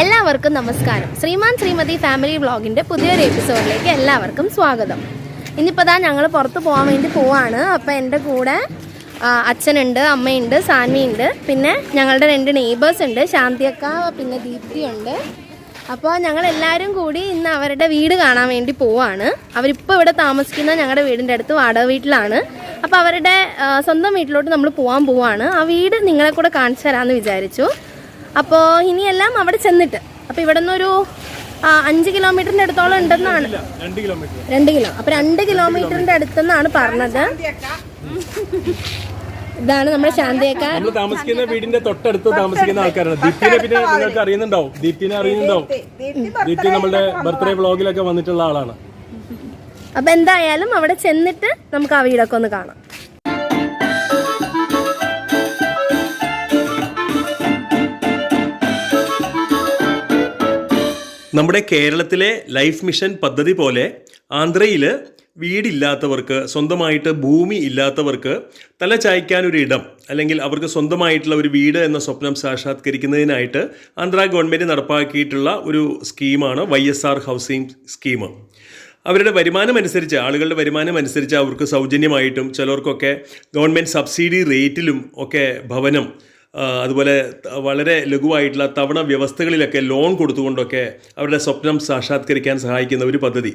എല്ലാവർക്കും നമസ്കാരം. ശ്രീമാൻ ശ്രീമതി ഫാമിലി വ്ളോഗിന്റെ പുതിയൊരു എപ്പിസോഡിലേക്ക് എല്ലാവർക്കും സ്വാഗതം. ഇന്നിപ്പോൾ താ ഞങ്ങൾ പുറത്ത് പോകാൻ വേണ്ടി പോവാണ്. അപ്പോൾ എന്റെ കൂടെ അച്ഛനുണ്ട് അമ്മയുണ്ട് സാൻവിയുണ്ട്. പിന്നെ ഞങ്ങളുടെ രണ്ട് നെയ്ബേഴ്സ് ഉണ്ട്. ശാന്തിയക്ക പിന്നെ ദീപ്തിയുണ്ട്. അപ്പോൾ ഞങ്ങൾ എല്ലാവരും കൂടി ഇന്ന് അവരുടെ വീട് കാണാൻ വേണ്ടി പോവാണ്. അവരിപ്പോൾ ഇവിടെ താമസിക്കുന്ന ഞങ്ങളുടെ വീടിന്റെ അടുത്ത് വാടക വീട്ടിലാണ്. അപ്പോൾ അവരുടെ സ്വന്തം വീട്ടിലോട്ട് നമ്മൾ പോകാൻ പോവാണ്. ആ വീട് നിങ്ങളെ കൂടെ കാണിച്ചു തരാമെന്ന് വിചാരിച്ചു. അപ്പോൾ ഇനിയെല്ലാം അവിടെ ചെന്നിട്ട്. അപ്പോൾ ഇവിടെ നിന്നൊരു അഞ്ച് കിലോമീറ്ററിന്റെ അടുത്തോളം ഉണ്ടെന്നാണ്. രണ്ട് കിലോ അപ്പൊ രണ്ട് കിലോമീറ്ററിന്റെ അടുത്തെന്നാണ് പറഞ്ഞത്. ഇതാണ് നമ്മുടെ ശാന്തിയക്ക. നമ്മൾ താമസിക്കുന്ന വീടിന്റെ തൊട്ടടുത്ത് താമസിക്കുന്ന ആൾക്കാരാണ്. ദീപ്തിനെ പിന്നെ നിങ്ങൾക്ക് അറിയുന്നുണ്ടാവും. ദീപ്തിനെ അറിയുന്നുണ്ടാവും. ദീപ്തി നമ്മളുടെ ബർത്ത്ഡേ വ്ളോഗിലൊക്കെ വന്നിട്ടുള്ള ആളാണ്. അപ്പൊ എന്തായാലും അവിടെ ചെന്നിട്ട് നമുക്ക് ആ വീടൊക്കെ ഒന്ന് കാണാം. നമ്മുടെ കേരളത്തിലെ ലൈഫ് മിഷൻ പദ്ധതി പോലെ ആന്ധ്രയിൽ വീടില്ലാത്തവർക്ക് സ്വന്തമായിട്ട് ഭൂമി ഇല്ലാത്തവർക്ക് തല ചായ്ക്കാൻ ഒരു ഇടം അല്ലെങ്കിൽ അവർക്ക് സ്വന്തമായിട്ടുള്ള ഒരു വീട് എന്ന സ്വപ്നം സാക്ഷാത്കരിക്കുന്നതിനായിട്ട് ആന്ധ്ര ഗവൺമെന്റ് നടപ്പാക്കിയിട്ടുള്ള ഒരു സ്കീമാണ് Y S R housing scheme. അവരുടെ വരുമാനം അനുസരിച്ച് ആളുകളുടെ വരുമാനം അനുസരിച്ച് അവർക്ക് സൗജന്യമായിട്ടും ചിലർക്കൊക്കെ ഗവൺമെന്റ് സബ്സിഡി റേറ്റിലും ഒക്കെ ഭവനം അതുപോലെ വളരെ ലഘുവായിട്ടുള്ള തവണ വ്യവസ്ഥകളിലൊക്കെ ലോൺ കൊടുത്തുകൊണ്ടൊക്കെ അവരുടെ സ്വപ്നം സാക്ഷാത്കരിക്കാൻ സഹായിക്കുന്ന ഒരു പദ്ധതി.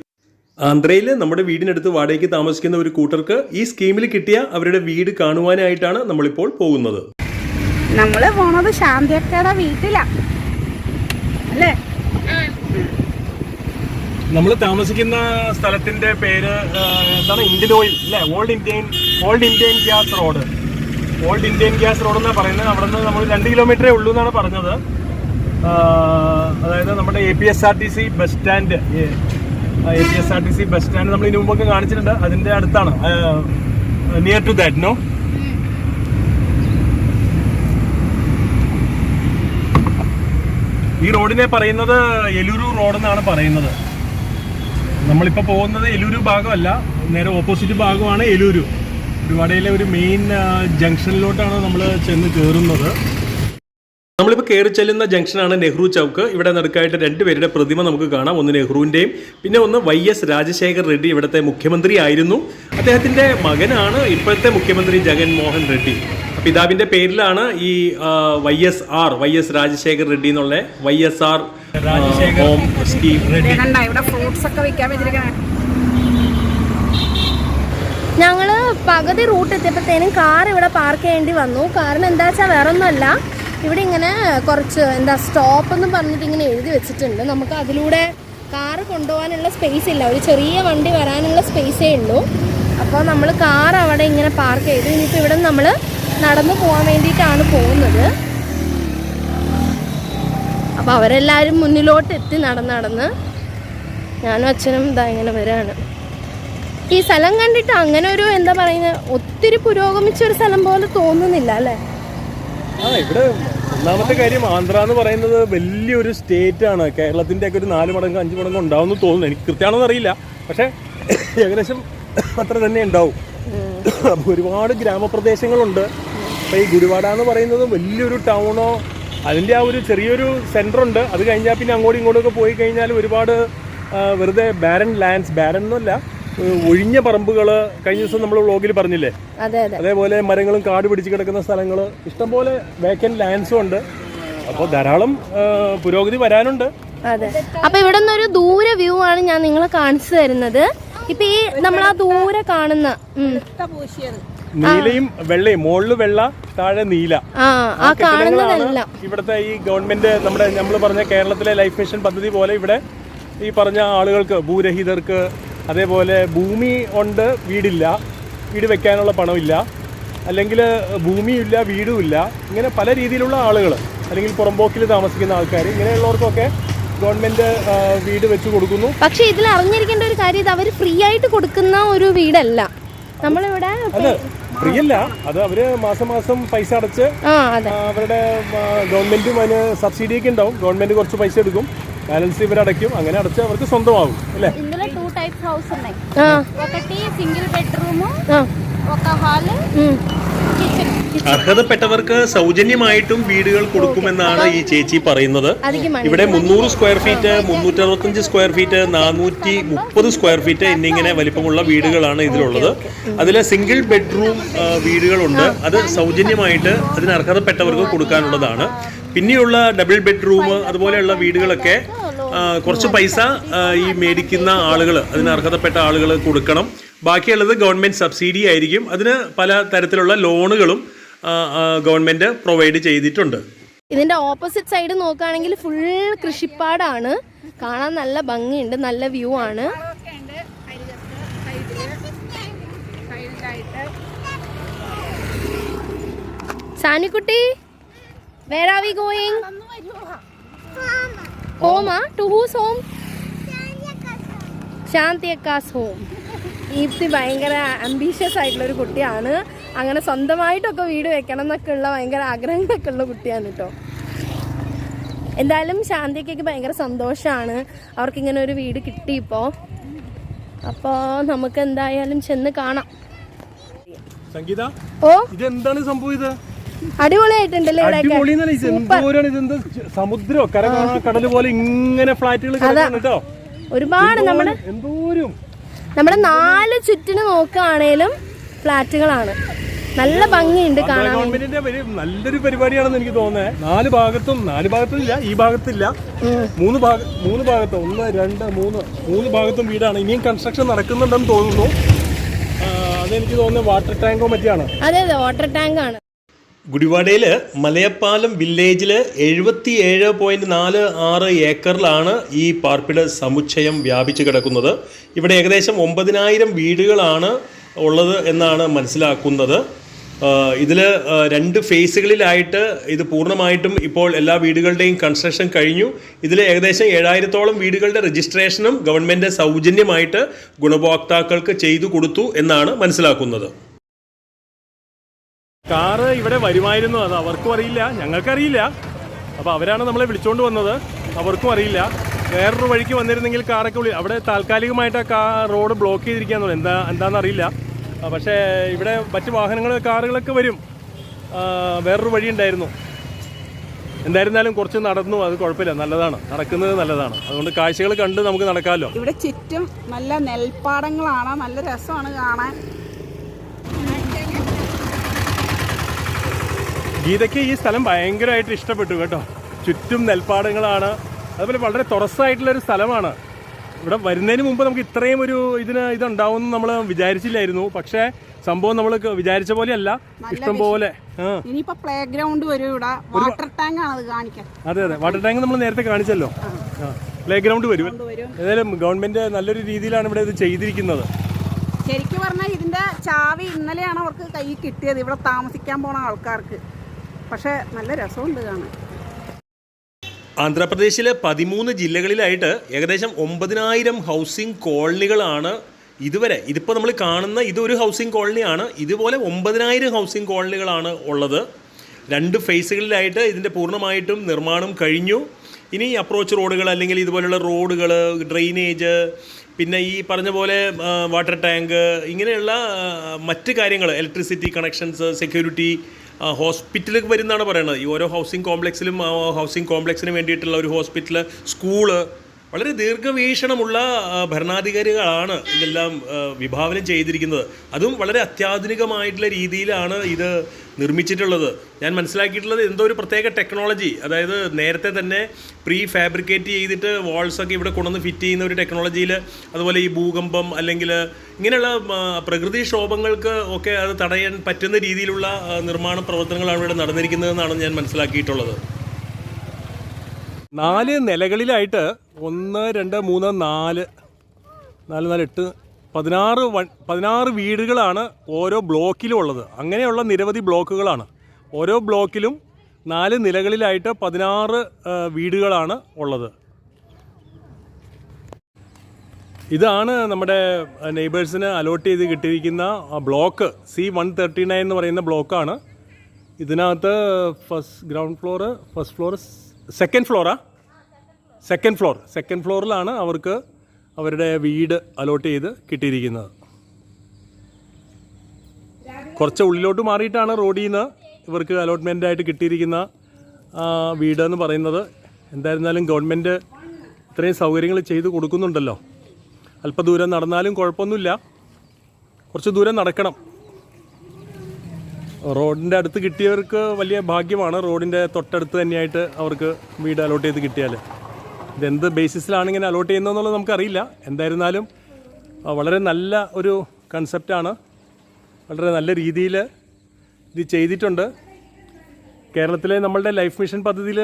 ആന്ധ്രയിൽ നമ്മുടെ വീടിനടുത്ത് വാടകയ്ക്ക് താമസിക്കുന്ന ഒരു കൂട്ടർക്ക് ഈ സ്കീമിൽ കിട്ടിയ അവരുടെ വീട് കാണുവാനായിട്ടാണ് നമ്മളിപ്പോൾ പോകുന്നത്. നമ്മൾ പോണത് ശാന്തിയക്കയുടെ വീട്ടിലാ. അല്ലേ? നമ്മൾ താമസിക്കുന്ന സ്ഥലത്തിന്റെ പേര് എന്താണ്? ഇന്ത്യൻ ഓയിൽ അല്ലേ? Old Indian old Indian gas road old Indian gas road എന്നാണ് പറയുന്നത്. അവിടെ നിന്ന് നമ്മൾ രണ്ട് കിലോമീറ്ററേ ഉള്ളൂ എന്നാണ് പറഞ്ഞത്. അതായത് നമ്മുടെ A P S R T C bus stand A P S R T C bus stand നമ്മൾ ഇതിനു മുമ്പൊക്കെ കാണിച്ചിട്ടുണ്ട്. അതിന്റെ അടുത്താണ്. നിയർ ടു ദാറ്റ് നോ ഈ റോഡിനെ പറയുന്നത് എലൂരു റോഡ് എന്നാണ് പറയുന്നത്. നമ്മളിപ്പോൾ പോകുന്നത് എലൂരു ഭാഗമല്ല നേരെ ഓപ്പോസിറ്റ് ഭാഗമാണ് എലൂരു. ഒരുപാടയിലെ ഒരു മെയിൻ ജംഗ്ഷനിലോട്ടാണ് നമ്മൾ ചെന്ന് കയറുന്നത് നമ്മളിപ്പോൾ കയറി ചെല്ലുന്ന ജംഗ്ഷനാണ് നെഹ്റു ചൗക്ക്. ഇവിടെ നടുക്കായിട്ട് രണ്ടുപേരുടെ പ്രതിമ നമുക്ക് കാണാം. ഒന്ന് നെഹ്റുവിന്റെയും പിന്നെ ഒന്ന് വൈ എസ് രാജശേഖർ റെഡ്ഡി ഇവിടുത്തെ മുഖ്യമന്ത്രി ആയിരുന്നു. അദ്ദേഹത്തിന്റെ മകനാണ് ഇപ്പോഴത്തെ മുഖ്യമന്ത്രി ജഗൻമോഹൻ റെഡ്ഡി. പിതാവിന്റെ പേരിലാണ് ഈ Y S R Y S Rajasekhar Reddy എന്നുള്ള Y S R Rajasekhar home scheme. Reddy ഇവിടെ ഫ്രൂട്ട്സ് ഒക്കെ വിൽക്കാൻ വെച്ചിരിക്കണേ ഞങ്ങൾ പകുതി റൂട്ട് എത്തിയപ്പോഴത്തേനും കാർ ഇവിടെ പാർക്ക് ചെയ്യേണ്ടി വന്നു. കാരണം എന്താ വെച്ചാൽ വേറെ ഒന്നുമല്ല ഇവിടെ ഇങ്ങനെ കുറച്ച് എന്താ സ്റ്റോപ്പ് എന്ന് പറഞ്ഞിട്ട് ഇങ്ങനെ എഴുതി വെച്ചിട്ടുണ്ട്. നമുക്ക് അതിലൂടെ കാർ കൊണ്ടുപോകാനുള്ള സ്പേസ് ഇല്ല. ഒരു ചെറിയ വണ്ടി വരാനുള്ള സ്പേസേ ഉള്ളൂ. അപ്പോൾ നമ്മൾ കാർ അവിടെ ഇങ്ങനെ പാർക്ക് ചെയ്തു. ഇനിയിപ്പോൾ ഇവിടെ നമ്മൾ നടന്നു പോകാൻ വേണ്ടിയിട്ടാണ് പോകുന്നത്. അപ്പോൾ അവരെല്ലാവരും മുന്നിലോട്ട് എത്തി നടന്ന് നടന്ന് ഞാനും അച്ഛനും ഇതാ ഇങ്ങനെ വരാണ്. ഈ സ്ഥലം കണ്ടിട്ട് അങ്ങനെ ഒരു എന്താ പറയുന്നത് ഒത്തിരി പുരോഗമിച്ച ഒരു സ്ഥലം പോലെ തോന്നുന്നില്ല അല്ലേ? ഇവിടെ ഒന്നാമത്തെ കാര്യം ആന്ധ്ര എന്ന് പറയുന്നത് വലിയൊരു സ്റ്റേറ്റ് ആണ് കേരളത്തിന്റെ ഒക്കെ ഒരു നാല് മടങ്ങ് അഞ്ച് മടങ്ങ് ഉണ്ടാവും തോന്നുന്നു. എനിക്ക് കൃത്യമാണെന്ന് അറിയില്ല. പക്ഷെ ഏകദേശം അത്ര തന്നെ ഉണ്ടാവും. ഒരുപാട് ഗ്രാമപ്രദേശങ്ങളുണ്ട്. അപ്പൊ ഈ ഗുരുവാഡ എന്ന് പറയുന്നത് വലിയൊരു ടൗണോ അതിന്റെ ആ ഒരു ചെറിയൊരു സെന്റർ ഉണ്ട് അത് കഴിഞ്ഞാൽ പിന്നെ അങ്ങോട്ടും ഇങ്ങോട്ടും ഒക്കെ പോയി കഴിഞ്ഞാൽ ഒരുപാട് വെറുതെ ബാരൻ ലാൻഡ്സ് ബാരൻ എന്നല്ല ഒഴിഞ്ഞ പറമ്പുകൾ കഴിഞ്ഞ ദിവസം നമ്മൾ വ്ളോഗിൽ പറഞ്ഞില്ലേ? അതെ അതെ. അതേപോലെ മരങ്ങളും കാട് പിടിച്ച് കിടക്കുന്ന സ്ഥലങ്ങൾ ഇഷ്ടംപോലെ വേക്കന്റ് ലാൻഡ്സും ഉണ്ട്. അപ്പോൾ ധാരാളം പുരോഗതി വരാനുണ്ട്. അതെ. അപ്പൊ ഇവിടെ നിന്നൊരു ദൂര വ്യൂ ആണ് ഞാൻ നിങ്ങളെ കാണിച്ചു തരുന്നത്. ഇപ്പൊ ഈ നമ്മൾ ആ ദൂരെ കാണുന്ന നീലയും വെള്ളയും മുകളിൽ വെള്ള താഴെ നീല. ആ കാണുന്നതെല്ലാം. ഇവിടുത്തെ ഈ ഗവൺമെന്റ് നമ്മുടെ നമ്മൾ പറഞ്ഞ കേരളത്തിലെ ലൈഫ് മിഷൻ പദ്ധതി പോലെ ഇവിടെ ഈ പറഞ്ഞ ആളുകൾക്ക് ഭൂരഹിതർക്ക് അതേപോലെ ഭൂമി ഉണ്ട് വീടില്ല വീട് വെക്കാനുള്ള പണമില്ല അല്ലെങ്കിൽ ഭൂമിയില്ല വീടുമില്ല ഇങ്ങനെ പല രീതിയിലുള്ള ആളുകൾ അല്ലെങ്കിൽ പുറമ്പോക്കിൽ താമസിക്കുന്ന ആൾക്കാർ ഇങ്ങനെയുള്ളവർക്കൊക്കെ ഗവൺമെന്റ് വീട് വെച്ച് കൊടുക്കുന്നു. പക്ഷേ ഇതിൽ അറിഞ്ഞിരിക്കേണ്ട ഒരു കാര്യം ഇത് അവർ ഫ്രീ ആയിട്ട് കൊടുക്കുന്ന ഒരു വീടല്ല. നമ്മളിവിടെ ഫ്രീ അല്ല അത് അവർ മാസം മാസം പൈസ അടച്ച് അവരുടെ ഗവൺമെന്റും അതിന് സബ്സിഡി ഒക്കെ ഉണ്ടാവും. ഗവൺമെന്റ് കുറച്ച് പൈസ എടുക്കും. ബാലൻസ് ഇവരടയ്ക്കും. അങ്ങനെ അടച്ച് അവർക്ക് സ്വന്തമാകും അല്ലേ? టైప్స్ హౌస్ ఉన్నాయి ആ ఒకటి సింగిల్ బెడ్రూమ్ ആ ఒక హాల్ ഉം. కిచెన్ അർഹതപ്പെട്ടവർക്ക് സൗജന്യമായിട്ടും വീടുകൾ കൊടുക്കുമെന്നാണ് ഈ ചേച്ചി പറയുന്നത് അതിക്ക് മണി ഇവിടെ മുന്നൂറ് സ്ക്വയർ ഫീറ്റ് മുന്നൂറ്റി അറുപത്തഞ്ച് സ്ക്വയർ ഫീറ്റ് നാനൂറ്റി മുപ്പത് സ്ക്വയർ ഫീറ്റ് എന്നിങ്ങനെ വലിപ്പമുള്ള വീടുകളാണ് ഇതിലുള്ളത് അതിൽ സിംഗിൾ ബെഡ്റൂം ആ, വീടുകളുണ്ട് അത് സൗജന്യമായിട്ട് അതിന് അർഹതപ്പെട്ടവർക്ക് കൊടുക്കാനുള്ളതാണ് പിന്നെയുള്ള ഡബിൾ ബെഡ്റൂം അതുപോലെയുള്ള വീടുകളൊക്കെ ആ, കുറച്ച് പൈസ ഈ മേടിക്കുന്ന ആളുകൾ അതിന് അർഹതപ്പെട്ട ആളുകൾ കൊടുക്കണം. ബാക്കിയുള്ളത് ഗവൺമെന്റ് സബ്സിഡി ആയിരിക്കും. അതിന് പല തരത്തിലുള്ള ലോണുകളും ഗവൺമെന്റ് പ്രൊവൈഡ് ചെയ്തിട്ടുണ്ട്. ഇതിന്റെ ഓപ്പോസിറ്റ് സൈഡ് നോക്കുകയാണെങ്കിൽ ഫുൾ കൃഷിപ്പാടാണ്. കാണാൻ നല്ല ഭംഗിയുണ്ട് നല്ല വ്യൂ ആണ്. Sanikutty where are we going ഹോമാ to whose home Shanti അക്കാസ് ഹോം ഈപ്തി ഭയങ്കര അംബീഷ്യസ് ആയിട്ടുള്ള ഒരു കുട്ടിയാണ്. അങ്ങനെ സ്വന്തമായിട്ടൊക്കെ വീട് വെക്കണം എന്നൊക്കെ ഉള്ള ഭയങ്കര ആഗ്രഹങ്ങളൊക്കെ ഉള്ള കുട്ടിയാണ് കേട്ടോ എന്തായാലും ശാന്തിക്കൊക്കെ ഭയങ്കര സന്തോഷമാണ് അവർക്കിങ്ങനെ ഒരു വീട് കിട്ടി ഇപ്പോൾ അപ്പോൾ നമുക്ക് എന്തായാലും ചെന്ന് കാണാം. സംഗീത ഓ? ഇതെന്താണ് സംഭവം ഇത്? അടിപൊളിയായിട്ടുണ്ടല്ലേ ഇവിടെയൊക്കെ? സമുദ്രം കര കടൽ പോലെ ഇങ്ങനെ ഫ്ലാറ്റുകൾ കേട്ടോ. ഒരുപാട് നമ്മുടെ എന്തോരും? നമ്മുടെ നാല് ചുറ്റിന് നോക്കുകയാണേലും ഫ്ലാറ്റുകളാണ്. നല്ല ഭംഗിയുണ്ട് കാണാൻ. ഗവൺമെന്റിന്റെ നല്ലൊരു പരിപാടിയാണെന്ന് എനിക്ക് തോന്നുന്നത് നാല് ഭാഗത്തും നാല് ഭാഗത്തില്ല ഇല്ല ഈ ഭാഗത്തില്ല. മൂന്ന് ഭാഗ മൂന്ന് ഭാഗത്ത് ഒന്ന് രണ്ട് മൂന്ന് മൂന്ന് ഭാഗത്തും വീടാണ്. ഇനിയും കൺസ്ട്രക്ഷൻ നടക്കുന്നുണ്ടെന്ന് തോന്നുന്നു. അതെനിക്ക് തോന്നുന്നത് വാട്ടർ ടാങ്കോ മറ്റാണ് അതെ അതെ വാട്ടർ ടാങ്ക് ആണ്. ഗുഡിവാഡയിൽ മലയപ്പാലം വില്ലേജിൽ എഴുപത്തി ഏഴ് പോയിന്റ് നാല് ആറ് ഏക്കറിലാണ് ഈ പാർപ്പിട സമുച്ചയം വ്യാപിച്ചു കിടക്കുന്നത്. ഇവിടെ ഏകദേശം ഒമ്പതിനായിരം വീടുകളാണ് ഉള്ളത് എന്നാണ് മനസ്സിലാക്കുന്നത്. ഇതിൽ രണ്ട് ഫേസുകളിലായിട്ട് ഇത് പൂർണമായിട്ടും ഇപ്പോൾ എല്ലാ വീടുകളുടെയും കൺസ്ട്രക്ഷൻ കഴിഞ്ഞു. ഇതിൽ ഏകദേശം ഏഴായിരത്തോളം വീടുകളുടെ രജിസ്ട്രേഷനും ഗവൺമെന്റ് സൗജന്യമായിട്ട് ഗുണഭോക്താക്കൾക്ക് ചെയ്തു കൊടുത്തു എന്നാണ് മനസ്സിലാക്കുന്നത്. കാറ് ഇവിടെ വരുമായിരുന്നു അത് അവർക്കും അറിയില്ല ഞങ്ങൾക്കറിയില്ല. അപ്പോൾ അവരാണ് നമ്മളെ വിളിച്ചുകൊണ്ട് വന്നത്. അവർക്കും അറിയില്ല. വേറൊരു വഴിക്ക് വന്നിരുന്നെങ്കിൽ കാറൊക്കെ വിളി അവിടെ താൽക്കാലികമായിട്ട് ആ റോഡ് ബ്ലോക്ക് ചെയ്തിരിക്കുകയെന്ന് പറയും എന്താ എന്താണെന്ന് അറിയില്ല. പക്ഷേ ഇവിടെ മറ്റ് വാഹനങ്ങൾ കാറുകളൊക്കെ വരും. വേറൊരു വഴി ഉണ്ടായിരുന്നു. എന്തായിരുന്നാലും കുറച്ച് നടന്നു അത് കുഴപ്പമില്ല. നല്ലതാണ്. നടക്കുന്നത് നല്ലതാണ്. അതുകൊണ്ട് കാഴ്ചകൾ കണ്ട് നമുക്ക് നടക്കാമല്ലോ. ഇവിടെ ചുറ്റും നല്ല നെൽപ്പാടങ്ങളാണ്. നല്ല രസമാണ് കാണാൻ. ഗീതയ്ക്ക് ഈ സ്ഥലം ഭയങ്കരമായിട്ട് ഇഷ്ടപ്പെട്ടു കേട്ടോ. ചുറ്റും നെൽപ്പാടങ്ങളാണ്. അതുപോലെ വളരെ തുറസ്സായിട്ടുള്ളൊരു സ്ഥലമാണ്. ഇവിടെ വരുന്നതിന് മുമ്പ് നമുക്ക് ഇത്രയും ഒരു ഇതിന് ഇതുണ്ടാവും നമ്മൾ വിചാരിച്ചില്ലായിരുന്നു. പക്ഷേ സംഭവം നമ്മൾ വിചാരിച്ച പോലെ അല്ല ഇഷ്ടം പോലെ. പ്ലേ ഗ്രൗണ്ട് വരും ഇവിടെ. വാട്ടർ ടാങ്ക് ആണ് കാണിക്കാൻ. അതെ അതെ. വാട്ടർ ടാങ്ക് നമ്മൾ നേരത്തെ കാണിച്ചല്ലോ. പ്ലേ ഗ്രൗണ്ട് വരും. ഏതായാലും ഗവൺമെന്റ് നല്ലൊരു രീതിയിലാണ് ഇവിടെ ഇത് ചെയ്തിരിക്കുന്നത്. ശരിക്കും പറഞ്ഞാൽ ഇതിന്റെ ചാവി ഇന്നലെയാണ് അവർക്ക് കൈ കിട്ടിയത്. ഇവിടെ താമസിക്കാൻ പോണ ആൾക്കാർക്ക്. പക്ഷെ നല്ല രസമുണ്ട് കാണാൻ. ആന്ധ്രാപ്രദേശിലെ പതിമൂന്ന് ജില്ലകളിലായിട്ട് ഏകദേശം ഒമ്പതിനായിരം ഹൗസിംഗ് കോളനികളാണ് ഇതുവരെ. ഇതിപ്പോൾ നമ്മൾ കാണുന്ന ഇതൊരു ഹൗസിംഗ് കോളനിയാണ്. ഇതുപോലെ ഒമ്പതിനായിരം ഹൗസിംഗ് കോളനികളാണ് ഉള്ളത്. രണ്ട് ഫേസുകളിലായിട്ട് ഇതിന്റെ പൂർണമായിട്ടും നിർമ്മാണം കഴിഞ്ഞു. ഇനി അപ്രോച്ച് റോഡുകൾ അല്ലെങ്കിൽ ഇതുപോലെയുള്ള റോഡുകൾ ഡ്രെയിനേജ് പിന്നെ ഈ പറഞ്ഞ പോലെ വാട്ടർ ടാങ്ക് ഇങ്ങനെയുള്ള മറ്റ് കാര്യങ്ങൾ ഇലക്ട്രിസിറ്റി കണക്ഷൻസ് സെക്യൂരിറ്റി ഹോസ്പിറ്റലിൽ വരുന്നതാണ് പറയുന്നത് ഈ ഓരോ ഹൗസിംഗ് കോംപ്ലക്സിലും ഹൗസിംഗ് കോംപ്ലക്സിന് വേണ്ടിയിട്ടുള്ള ഒരു ഹോസ്പിറ്റൽ സ്കൂൾ വളരെ ദീർഘവീക്ഷണമുള്ള ഭരണാധികാരികളാണ് ഇതെല്ലാം വിഭാവനം ചെയ്തിരിക്കുന്നത്. അതും വളരെ അത്യാധുനികമായിട്ടുള്ള രീതിയിലാണ് ഇത് നിർമ്മിച്ചിട്ടുള്ളത്. ഞാൻ മനസ്സിലാക്കിയിട്ടുള്ളത് എന്തോ ഒരു പ്രത്യേക ടെക്നോളജി അതായത് നേരത്തെ തന്നെ പ്രീ ഫാബ്രിക്കേറ്റ് ചെയ്തിട്ട് വാൾസ് ഒക്കെ ഇവിടെ കൊണ്ടുവന്ന് ഫിറ്റ് ചെയ്യുന്ന ഒരു ടെക്നോളജിയിൽ അതുപോലെ ഈ ഭൂകമ്പം അല്ലെങ്കിൽ ഇങ്ങനെയുള്ള പ്രകൃതി പ്രകൃതിക്ഷോഭങ്ങൾക്ക് ഒക്കെ അത് തടയാൻ പറ്റുന്ന രീതിയിലുള്ള നിർമ്മാണ പ്രവർത്തനങ്ങളാണ് ഇവിടെ നടന്നിരിക്കുന്നതെന്നാണ് ഞാൻ മനസ്സിലാക്കിയിട്ടുള്ളത്. നാല് നിലകളിലായിട്ട് ഒന്ന് രണ്ട് മൂന്ന് നാല് നാല് നാല് എട്ട് പതിനാറ് വൺ പതിനാറ് വീടുകളാണ് ഓരോ ബ്ലോക്കിലും ഉള്ളത്. അങ്ങനെയുള്ള നിരവധി ബ്ലോക്കുകളാണ്. ഓരോ ബ്ലോക്കിലും നാല് നിലകളിലായിട്ട് പതിനാറ് വീടുകളാണ് ഉള്ളത്. ഇതാണ് നമ്മുടെ നെയ്ബേഴ്സിന് അലോട്ട് ചെയ്ത് കിട്ടിയിരിക്കുന്ന block. C one thirty nine എന്ന് പറയുന്ന ബ്ലോക്കാണ്. ഇതിനകത്ത് first ground floor first floor second ഫ്ലോറാ? Second floor. Second ഫ്ലോറിലാണ് അവർക്ക് അവരുടെ വീട് അലോട്ട് ചെയ്ത് കിട്ടിയിരിക്കുന്നത്. കുറച്ച് ഉള്ളിലോട്ട് മാറിയിട്ടാണ് റോഡിൽ നിന്ന് ഇവർക്ക് അലോട്ട്മെന്റ് ആയിട്ട് കിട്ടിയിരിക്കുന്ന വീട് എന്ന് പറയുന്നത്. എന്തായിരുന്നാലും ഗവൺമെന്റ് ഇത്രയും സൗകര്യങ്ങൾ ചെയ്തു കൊടുക്കുന്നുണ്ടല്ലോ. അല്പദൂരം നടന്നാലും കുഴപ്പമൊന്നുമില്ല. കുറച്ച് ദൂരം നടക്കണം. റോഡിന്റെ അടുത്ത് കിട്ടിയവർക്ക് വലിയ ഭാഗ്യമാണ്. റോഡിന്റെ തൊട്ടടുത്ത് തന്നെയായിട്ട് അവർക്ക് വീട് അലോട്ട് ചെയ്ത് കിട്ടിയാൽ ഇതെന്ത് ബേസിസിലാണ് ഇങ്ങനെ അലോട്ട് ചെയ്യുന്നതെന്നുള്ളത് നമുക്കറിയില്ല. എന്തായിരുന്നാലും വളരെ നല്ല ഒരു കൺസെപ്റ്റാണ് വളരെ നല്ല രീതിയിൽ ഇത് ചെയ്തിട്ടുണ്ട്. കേരളത്തിലെ നമ്മളുടെ ലൈഫ് മിഷൻ പദ്ധതിയിൽ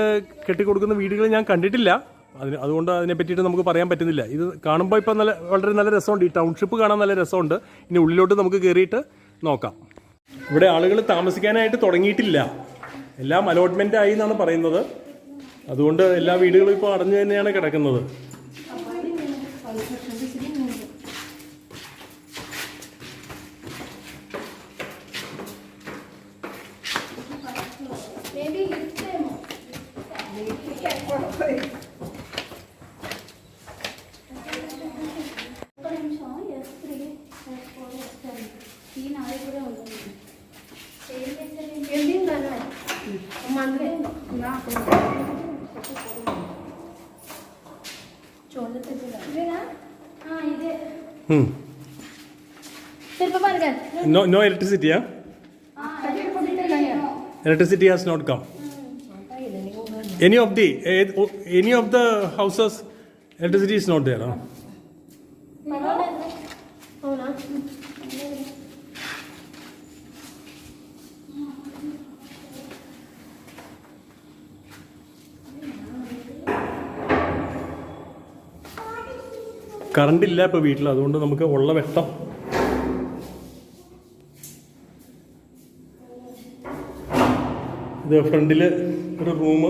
കെട്ടിക്കൊടുക്കുന്ന വീടുകൾ ഞാൻ കണ്ടിട്ടില്ല. അതിന് അതുകൊണ്ട് അതിനെ പറ്റിയിട്ട് നമുക്ക് പറയാൻ പറ്റുന്നില്ല. ഇത് കാണുമ്പോൾ ഇപ്പം നല്ല വളരെ നല്ല രസമുണ്ട്. ഈ ടൗൺഷിപ്പ് കാണാൻ നല്ല രസമുണ്ട്. ഇനി ഉള്ളിലോട്ട് നമുക്ക് കയറിയിട്ട് നോക്കാം. ഇവിടെ ആളുകൾ താമസിക്കാനായിട്ട് തുടങ്ങിയിട്ടില്ല. എല്ലാം അലോട്ട്മെന്റ് ആയി എന്നാണ് പറയുന്നത്. അതുകൊണ്ട് എല്ലാ വീടുകളും ഇപ്പോൾ അടഞ്ഞു തന്നെയാണ് കിടക്കുന്നത്. No, no electricity, yeah? Electricity has not come. Any of the eh, oh, any of the houses, electricity is not there. Huh? Current ഇല്ല ഇപ്പോൾ വീട്ടിൽ അതുകൊണ്ട് നമുക്ക് ഉള്ള വെട്ടം. ഇത് ഫ്രണ്ടിൽ ഒരു റൂം.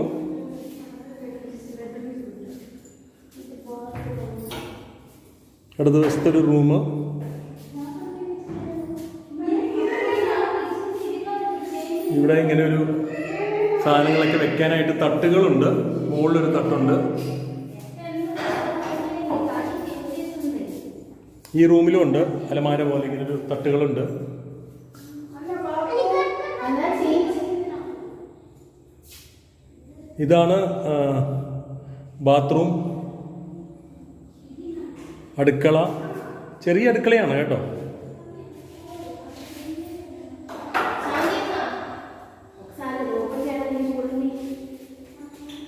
അടുത്ത ദിവസത്തെ ഒരു റൂം. ഇവിടെ ഇങ്ങനെ ഒരു സാധനങ്ങളൊക്കെ വെക്കാനായിട്ട് തട്ടുകളുണ്ട്. മുകളിലൊരു തട്ടുണ്ട്. ഈ റൂമിലും ഉണ്ട്. അലമാര പോലെ ഇങ്ങനെ ഒരു തട്ടുകളുണ്ട്. ഇതാണ് ബാത്റൂം. അടുക്കള. ചെറിയ അടുക്കളയാണ് കേട്ടോ.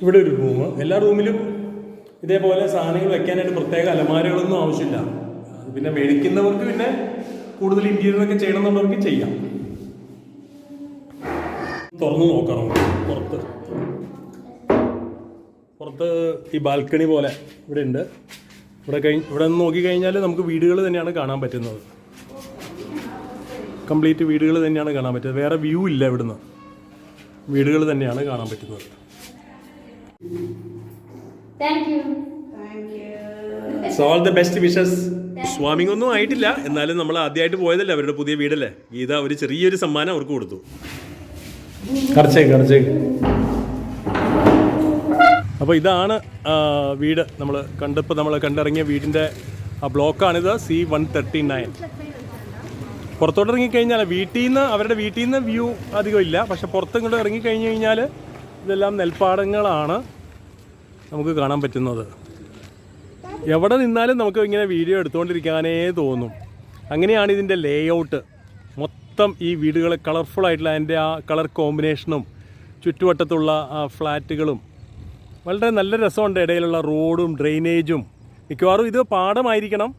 ഇവിടെ ഒരു റൂം. എല്ലാ റൂമിലും ഇതേപോലെ സാധനങ്ങൾ വെക്കാനായിട്ട് പ്രത്യേക അലമാരകളൊന്നും ആവശ്യമില്ല. പിന്നെ മേടിക്കുന്നവർക്ക് പിന്നെ കൂടുതൽ ഇന്റീരിയർ ഒക്കെ ചെയ്യണമെന്നുള്ളവർക്ക് ചെയ്യാം. തുറന്നു നോക്കാം പുറത്ത്. പുറത്ത് ഈ ബാൽക്കണി പോലെ ഇവിടെ ഉണ്ട്. ഇവിടെ കഴിഞ്ഞ് ഇവിടെ നിന്ന് നോക്കിക്കഴിഞ്ഞാൽ നമുക്ക് വീടുകൾ തന്നെയാണ് കാണാൻ പറ്റുന്നത്. കംപ്ലീറ്റ് വീടുകൾ തന്നെയാണ് കാണാൻ പറ്റുന്നത്. വേറെ വ്യൂ ഇല്ല ഇവിടുന്ന്. വീടുകൾ തന്നെയാണ് കാണാൻ പറ്റുന്നത്. So all the best wishes സ്വാമിങ് ഒന്നും ആയിട്ടില്ല. എന്നാലും നമ്മൾ ആദ്യമായിട്ട് പോയതല്ലേ അവരുടെ പുതിയ വീടല്ലേ? ഗീത ഒരു ചെറിയൊരു സമ്മാനം അവർക്ക് കൊടുത്തു. കറച്ചേക്ക് കറച്ചേക്ക് അപ്പോൾ ഇതാണ് വീട് നമ്മൾ കണ്ടപ്പോൾ നമ്മൾ കണ്ടിറങ്ങിയ വീടിന്റെ ആ ബ്ലോക്കാണിത് സി വൺ തേർട്ടി നയൻ. പുറത്തോട്ട് ഇറങ്ങിക്കഴിഞ്ഞാൽ വീട്ടിൽ നിന്ന് അവരുടെ വീട്ടിൽ നിന്ന് വ്യൂ അധികം ഇല്ല. പക്ഷെ പുറത്തിങ്ങോട്ട് ഇറങ്ങിക്കഴിഞ്ഞ് കഴിഞ്ഞാൽ ഇതെല്ലാം നെൽപ്പാടങ്ങളാണ് നമുക്ക് കാണാൻ പറ്റുന്നത്. എവിടെ നിന്നാലും നമുക്ക് ഇങ്ങനെ വീഡിയോ എടുത്തുകൊണ്ടിരിക്കാനേ തോന്നും. അങ്ങനെയാണ് ഇതിന്റെ ലേ ഔട്ട് മൊത്തം ഈ വീടുകൾ കളർഫുൾ ആയിട്ടുള്ള അതിന്റെ ആ കളർ കോമ്പിനേഷനും ചുറ്റുവട്ടത്തുള്ള ഫ്ലാറ്റുകളും വളരെ നല്ല രസമുണ്ട്. ഇടയിലുള്ള റോഡും ഡ്രെയിനേജും മിക്കവാറും ഇത് പാടമായിരിക്കണം.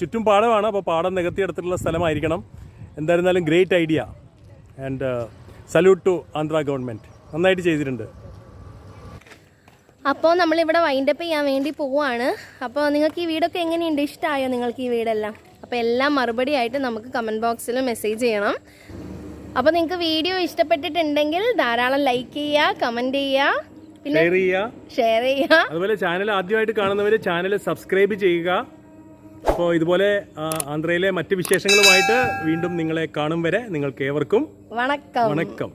ചുറ്റും പാടമാണ്. അപ്പോൾ പാടം നികത്തിയെടുത്തിട്ടുള്ള സ്ഥലമായിരിക്കണം. എന്തായിരുന്നാലും great idea and salute to Andhra government നന്നായിട്ട് ചെയ്തിട്ടുണ്ട്. അപ്പോൾ നമ്മളിവിടെ വൈൻഡപ്പ് ചെയ്യാൻ വേണ്ടി പോവാണ്. അപ്പോൾ നിങ്ങൾക്ക് ഈ വീടൊക്കെ എങ്ങനെയുണ്ട്? ഇഷ്ടമായോ നിങ്ങൾക്ക് ഈ വീടെല്ലാം? അപ്പോൾ എല്ലാം മറുപടി ആയിട്ട് നമുക്ക് കമന്റ് ബോക്സിൽ മെസ്സേജ് ചെയ്യണം. അപ്പോൾ നിങ്ങൾക്ക് വീഡിയോ ഇഷ്ടപ്പെട്ടിട്ടുണ്ടെങ്കിൽ ധാരാളം ലൈക്ക് ചെയ്യുക കമന്റ് ചെയ്യുക. പിന്നെ ഷെയർ ചെയ്യുക. ഷെയർ ചെയ്യുക. അതുപോലെ ചാനൽ ആദ്യമായിട്ട് കാണുന്നവർ ചാനൽ സബ്സ്ക്രൈബ് ചെയ്യുക. അപ്പോൾ ഇതുപോലെ ആന്ധ്രയിലെ മറ്റ് വിശേഷങ്ങളുമായിട്ട് വീണ്ടും നിങ്ങളെ കാണും വരെ നിങ്ങൾക്ക് ഏവർക്കും വണക്കം. വണക്കം.